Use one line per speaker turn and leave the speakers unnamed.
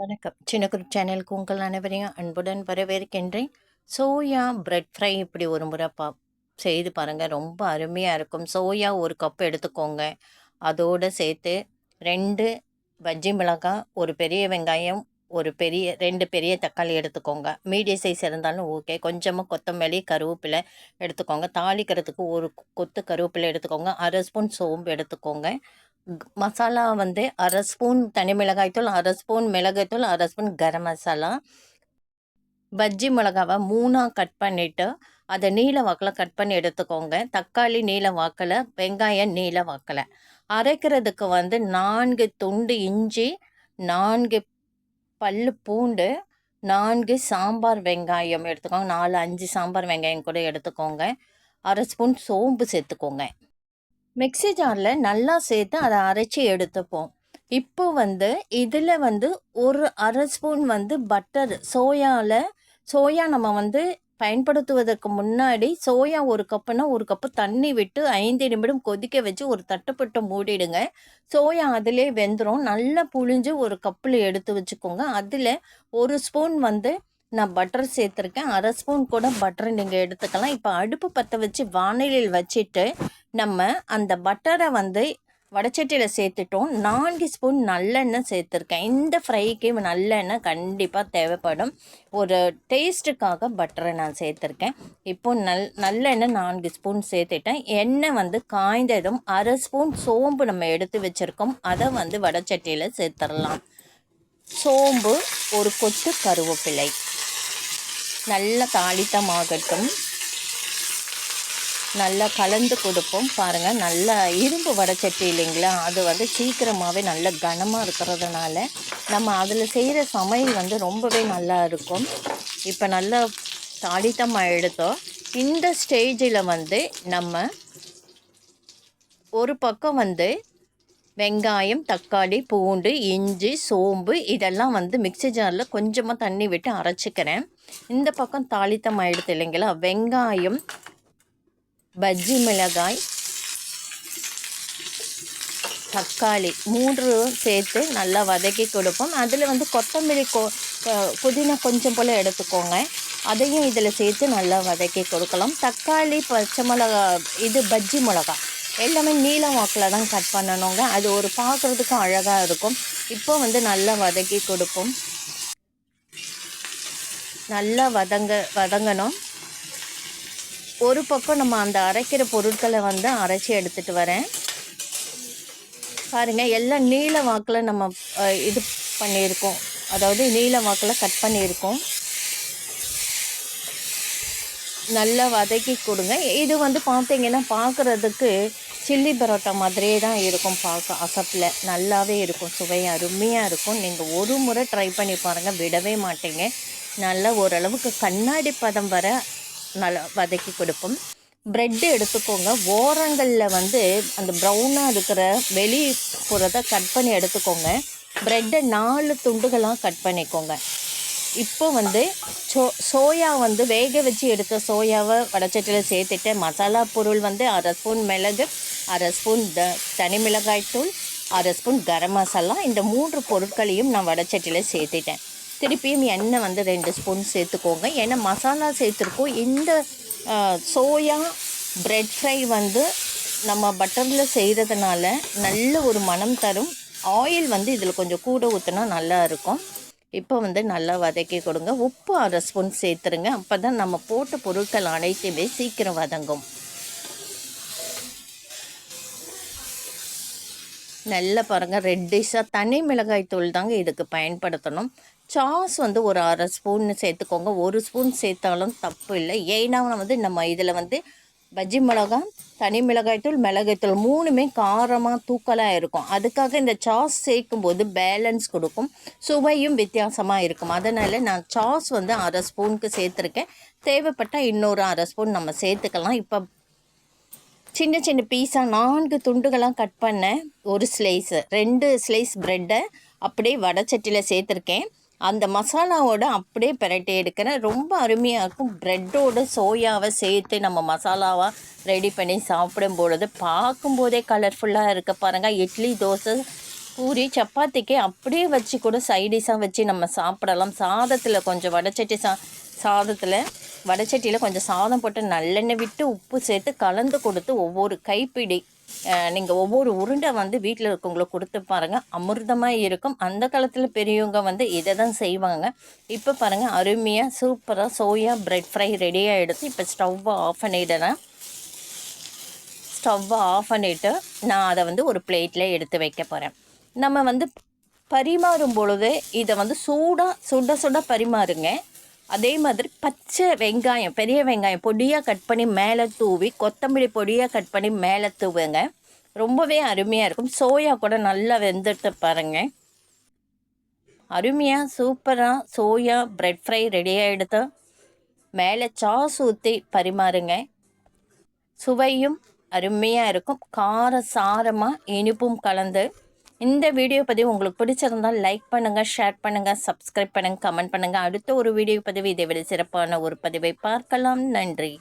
வணக்கம். சின்ன குரூப் சேனலுக்கு உங்கள் அனைவரையும் அன்புடன் வரவேற்கின்றேன். சோயா பிரெட் ஃப்ரை இப்படி ஒரு முறை பா செய்து பாருங்கள் ரொம்ப அருமையாக இருக்கும். சோயா ஒரு கப் எடுத்துக்கோங்க. அதோடு சேர்த்து ரெண்டு பஜ்ஜி மிளகாய் ஒரு பெரிய வெங்காயம் ஒரு பெரிய ரெண்டு பெரிய தக்காளி எடுத்துக்கோங்க. மீடியம் சைஸ் இருந்தாலும் ஓகே கொஞ்சமாக கொத்தமல்லி கருவேப்பிலை எடுத்துக்கோங்க. தாளிக்கிறதுக்கு ஒரு கொத்து கருவேப்பிலை எடுத்துக்கோங்க. அரை ஸ்பூன் சோம்பு எடுத்துக்கோங்க. மசாலா வந்து அரை ஸ்பூன் தனி மிளகாய்த்தூள் அரை ஸ்பூன் மிளகாய்த்தூள் அரை ஸ்பூன் கரம் மசாலா. பஜ்ஜி மிளகாவை மூணாக கட் பண்ணிவிட்டு அதை நீல வாக்கில் கட் பண்ணி எடுத்துக்கோங்க. தக்காளி நீல வாக்கில் வெங்காயம் நீல வாக்கில். அரைக்கிறதுக்கு வந்து நான்கு துண்டு இஞ்சி நான்கு பல்லு பூண்டு நான்கு சாம்பார் வெங்காயம் எடுத்துக்கோங்க. நாலு அஞ்சு சாம்பார் வெங்காயம் கூட எடுத்துக்கோங்க. அரை ஸ்பூன் சோம்பு சேர்த்துக்கோங்க. மிக்ஸி ஜாரில் நல்லா சேர்த்து அதை அரைச்சி எடுத்துப்போம். இப்போ வந்து இதில் வந்து ஒரு அரை ஸ்பூன் வந்து பட்டர். சோயாவில் சோயா நம்ம வந்து பயன்படுத்துவதற்கு முன்னாடி சோயா ஒரு கப்புனா ஒரு கப்பு தண்ணி விட்டு ஐந்து நிமிடம் கொதிக்க வச்சு ஒரு தட்டுப்பட்டு மூடிடுங்க. சோயா அதிலே வெந்துடும் நல்லா புழிஞ்சு ஒரு கப்பில் எடுத்து வச்சுக்கோங்க. அதில் ஒரு ஸ்பூன் வந்து நான் பட்டர் சேர்த்துருக்கேன். அரை ஸ்பூன் கூட பட்டர் நீங்கள் எடுத்துக்கலாம். இப்போ அடுப்பு பற்ற வச்சு வானிலையில் வச்சுட்டு நம்ம அந்த பட்டரை வந்து வடச்சட்டியில் சேர்த்துட்டோம். நான்கு ஸ்பூன் நல்லெண்ணெய் சேர்த்துருக்கேன். இந்த ஃப்ரைக்கு நல்லெண்ணெய் கண்டிப்பாக தேவைப்படும். ஒரு டேஸ்ட்டுக்காக பட்டரை நான் சேர்த்துருக்கேன். இப்போ நல் நல்லெண்ணெய் நான்கு ஸ்பூன் சேர்த்துட்டேன். எண்ணெய் வந்து காய்ந்ததும் அரை ஸ்பூன் சோம்பு நம்ம எடுத்து வச்சுருக்கோம். அதை வந்து வடச்சட்டியில் சேர்த்துடலாம் சோம்பு ஒரு கொத்து கருவேப்பிலை. நல்ல தாளித்தமாகட்டும். நல்லா கலந்து கொடுப்போம். பாருங்கள் நல்லா இரும்பு வடைச்சட்டி இல்லைங்களா? அது வந்து சீக்கிரமாகவே நல்ல கனமாக இருக்கிறதுனால நம்ம அதில் செய்கிற சமையல் வந்து ரொம்பவே நல்லா இருக்கும். இப்போ நல்லா தாளித்தமாக எடுத்தோம். இந்த ஸ்டேஜில் வந்து நம்ம ஒரு பக்கம் வந்து வெங்காயம் தக்காளி பூண்டு இஞ்சி சோம்பு இதெல்லாம் வந்து மிக்ஸி ஜாரில் கொஞ்சமாக தண்ணி விட்டு அரைச்சிக்கிறேன். இந்த பக்கம் தாளித்தம் ஆகிடுது இல்லைங்களா? வெங்காயம் பஜ்ஜி மிளகாய் தக்காளி மூன்று சேர்த்து நல்லா வதக்கி கொடுப்போம். அதில் வந்து கொத்தமல்லி கொ புதினா கொஞ்சம் போல் எடுத்துக்கோங்க. அதையும் இதில் சேர்த்து நல்லா வதக்கி கொடுக்கலாம். தக்காளி பச்சை மிளகா இது பஜ்ஜி மிளகா. எல்லாமே நீல வாக்கில் தான் கட் பண்ணணுங்க. அது ஒரு பார்க்குறதுக்கு அழகாக இருக்கும். இப்போ வந்து நல்லா வதக்கி கொடுப்போம். நல்லா வதங்க வதங்கணும். ஒரு பக்கம் நம்ம அந்த அரைக்கிற பொருட்களை வந்து அரைச்சி எடுத்துகிட்டு வரேன். பாருங்க எல்லாம் நீல வாக்கில் நம்ம இது பண்ணியிருக்கோம். அதாவது நீல வாக்கில் கட் பண்ணியிருக்கோம். நல்லா வதக்கி கொடுங்க. இது வந்து பார்த்தீங்கன்னா பார்க்குறதுக்கு சில்லி பரோட்டா மாதிரியே தான் இருக்கும் பார்க்க அசப்பில். நல்லாவே இருக்கும் சுவை அருமையாக இருக்கும். நீங்கள் ஒரு முறை ட்ரை பண்ணி பாருங்கள் விடவே மாட்டீங்க. நல்லா ஓரளவுக்கு கண்ணாடி பதம் வர நல்லா வதக்கி கொடுப்போம். ப்ரெட்டு எடுத்துக்கோங்க. ஓரங்களில் வந்து அந்த ப்ரௌனாக இருக்கிற வெளி புறத்தை கட் பண்ணி எடுத்துக்கோங்க. ப்ரெட்டை நாலு துண்டுகளாக கட் பண்ணிக்கோங்க. இப்போ வந்து சோ சோயா வந்து வேக வச்சு எடுத்த சோயாவை வடச்சட்டியில் சேர்த்துட்டு மசாலா பொருள் வந்து அரை ஸ்பூன் மிளகு அரை ஸ்பூன் த தனி மிளகாய்த்தூள் அரை ஸ்பூன் கரம் மசாலா இந்த மூன்று பொருட்களையும் நான் வடச்சட்டியில் சேர்த்துட்டேன். திருப்பியும் எண்ணெய் வந்து ரெண்டு ஸ்பூன் சேர்த்துக்கோங்க. ஏன்னா மசாலா சேர்த்துருக்கோம். இந்த சோயா ப்ரெட் ஃப்ரை வந்து நம்ம பட்டரில் செய்கிறதுனால நல்ல ஒரு மனம் தரும். ஆயில் வந்து இதில் கொஞ்சம் கூட ஊற்றினா நல்லா இருக்கும். இப்போ வந்து நல்லா வதக்கி கொடுங்க. உப்பு அரை ஸ்பூன் சேர்த்துருங்க. அப்போ தான் நம்ம போட்ட பொருட்கள் அனைத்துமே சீக்கிரம் வதங்கும். நல்லா பாருங்கள் ரெட்டிஷாக தனி மிளகாய் தூள் தாங்க இதுக்கு பயன்படுத்தணும். சாஸ் வந்து ஒரு அரை ஸ்பூன் சேர்த்துக்கோங்க. ஒரு ஸ்பூன் சேர்த்தாலும் தப்பு இல்லை. ஏன்னா வந்து நம்ம இதில் வந்து பஜ்ஜி மிளகாய் தனி மிளகாய்த்தூள் மிளகாய்த்தூள் மூணுமே காரமாக தூக்கலாக இருக்கும். அதுக்காக இந்த சாஸ் சேர்க்கும்போது பேலன்ஸ் கொடுக்கும். சுவையும் வித்தியாசமாக இருக்கும். அதனால் நான் சாஸ் வந்து அரை ஸ்பூனுக்கு சேர்த்துருக்கேன். தேவைப்பட்டால் இன்னொரு அரை ஸ்பூன் நம்ம சேர்த்துக்கலாம். இப்போ சின்ன சின்ன பீஸாக நான்கு துண்டுகளாக கட் பண்ணேன் ஒரு ஸ்லைஸு ரெண்டு ஸ்லைஸ் ப்ரெட்டை அப்படியே வடச்சட்டியில் சேர்த்துருக்கேன். அந்த மசாலாவோட அப்படியே பிரட்டி எடுக்கிறேன். ரொம்ப அருமையாக இருக்கும். ப்ரெட்டோட சோயாவை சேர்த்து நம்ம மசாலாவாக ரெடி பண்ணி சாப்பிடும் பொழுது பார்க்கும்போதே கலர்ஃபுல்லாக இருக்க. பாருங்கள் இட்லி தோசை பூரி சப்பாத்திக்கு அப்படியே வச்சு கூட சைடிஷாக வச்சு நம்ம சாப்பிடலாம். சாதத்தில் கொஞ்சம் வடச்சட்டி சா சாதத்தில் வடச்சட்டியில் கொஞ்சம் சாதம் போட்டு நல்லெண்ணெய் விட்டு உப்பு சேர்த்து கலந்து கொடுத்து ஒவ்வொரு கைப்பிடி நீங்கள் ஒவ்வொரு உருண்டை வந்து வீட்டில் இருக்கவங்களுக்கு கொடுத்து பாருங்கள் அமிர்தமாக இருக்கும். அந்த காலத்தில் பெரியவங்க வந்து இதை தான் செய்வாங்க. இப்போ பாருங்கள் அருமையாக சூப்பராக சோயா பிரெட் ஃப்ரை ரெடியாக எடுத்து இப்போ ஸ்டவ்வை ஆஃப் பண்ணிடுறேன். ஸ்டவ்வை ஆஃப் பண்ணிவிட்டு நான் அதை வந்து ஒரு பிளேட்டில் எடுத்து வைக்க போகிறேன் நம்ம வந்து பரிமாறும் பொழுது இதை வந்து சூடாக சுட சுட பரிமாறுங்க. அதே மாதிரி பச்சை வெங்காயம் பெரிய வெங்காயம் பொடியாக கட் பண்ணி மேலே தூவி கொத்தமல்லி பொடியாக கட் பண்ணி மேலே தூவுங்க. ரொம்பவே அருமையாக இருக்கும். சோயா கூட நல்லா வெந்துட்டு பாருங்கள் அருமையாக சூப்பராக சோயா ப்ரெட் ஃப்ரை ரெடியாக எடுத்து மேலே சாஸ் ஊற்றி பரிமாறுங்க. சுவையும் அருமையாக இருக்கும். கார சாரமாக இனிப்பும் கலந்து. இந்த வீடியோ பதிவு உங்களுக்கு பிடிச்சிருந்தால் லைக் பண்ணுங்கள் ஷேர் பண்ணுங்கள் சப்ஸ்கிரைப் பண்ணுங்கள் கமெண்ட் பண்ணுங்கள் அடுத்த ஒரு வீடியோ பதிவு இதை விட சிறப்பான ஒரு பதிவை பார்க்கலாம். நன்றி.